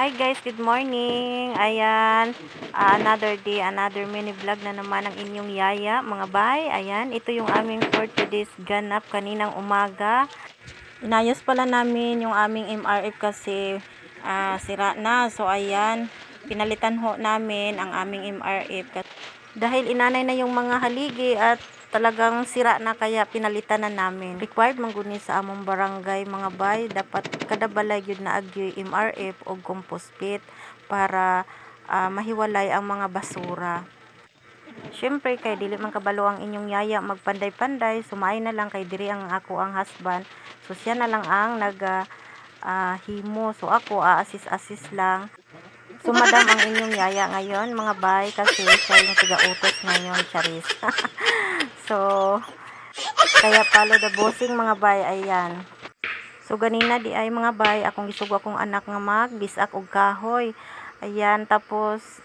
Hi guys, good morning. Ayan, ah, another day, another mini vlog na naman ang inyong yaya, mga bay. Ayan, ito yung aming for today's ganap kaninang umaga. Inayos pala namin yung aming MRF kasi ah, sira na. So ayan, pinalitan ho namin ang aming MRF. Dahil inanay na yung mga haligi at talagang sira na kaya pinalitan na namin. Required man guni sa among barangay mga bay, dapat kada balay gyud na agyoy MRF o compost pit para ah, mahiwalay ang mga basura. Siyempre kay dili man kabalo ang inyong yaya magpanday-panday, sumay na lang kay diri ang ako ang husband. So siya na lang ang nag ah, ah. So ako a-assist-assist lang. So madam ang inyong yaya ngayon mga bay kasi siya yung tiga-utos ngayon, Charis. so kaya follow the bossing mga bay, ayan. So ganina di ay mga bay, akong gisugo akong anak nga mag bisak og kahoy. Ayan, tapos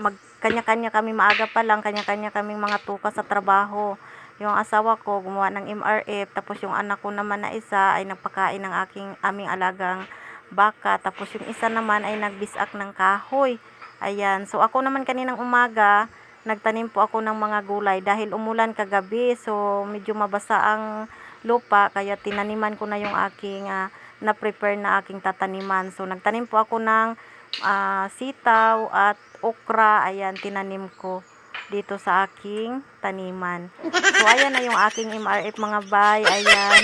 mag kanya-kanya kami maaga pa lang, kanya-kanya kaming mga tuka sa trabaho. Yung asawa ko gumawa ng MRF, tapos yung anak ko naman na isa ay nagpakain ng aking aming alagang baka, tapos yung isa naman ay nagbisak ng kahoy. Ayan, so ako naman kaninang umaga, nagtanim po ako ng mga gulay dahil umulan kagabi, so medyo mabasa ang lupa, kaya tinaniman ko na yung aking ah, na-prepare na aking tataniman. So nagtanim po ako ng ah, sitaw at okra, ayan, tinanim ko dito sa aking taniman. So, ayan na yung aking MRF mga bay, ayan.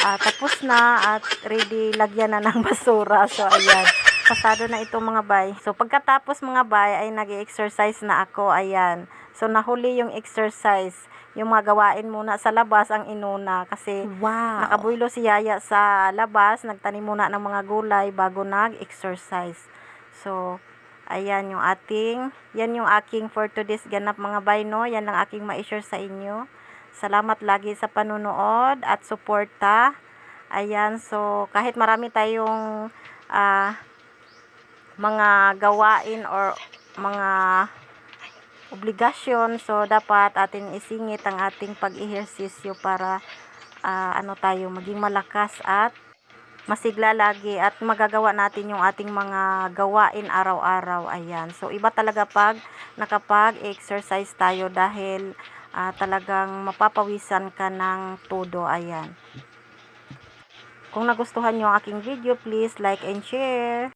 Ah, tapos na at ready lagyan na ng basura. So, ayan. Pasado na ito mga bay. So, pagkatapos mga bay ay nag exercise na ako, ayan. So, nahuli yung exercise. Yung mga gawain muna sa labas ang inuna kasi Wow. Nakabuylo si Yaya sa labas, nagtanim muna ng mga gulay bago nag-exercise. So, ayan yung ating, yan yung aking for today's ganap mga bay, no? Yan lang aking ma-share sa inyo. Salamat lagi sa panunood at suporta. Ayan, so kahit marami tayong ah, mga gawain or mga obligasyon, so dapat ating isingit ang ating pag-ehersisyo para ah, ano tayo, maging malakas at masigla lagi at magagawa natin yung ating mga gawain araw-araw. Ayan. So, iba talaga pag nakapag-exercise tayo dahil ah, talagang mapapawisan ka ng todo. Ayan. Kung nagustuhan nyo ang aking video, please like and share.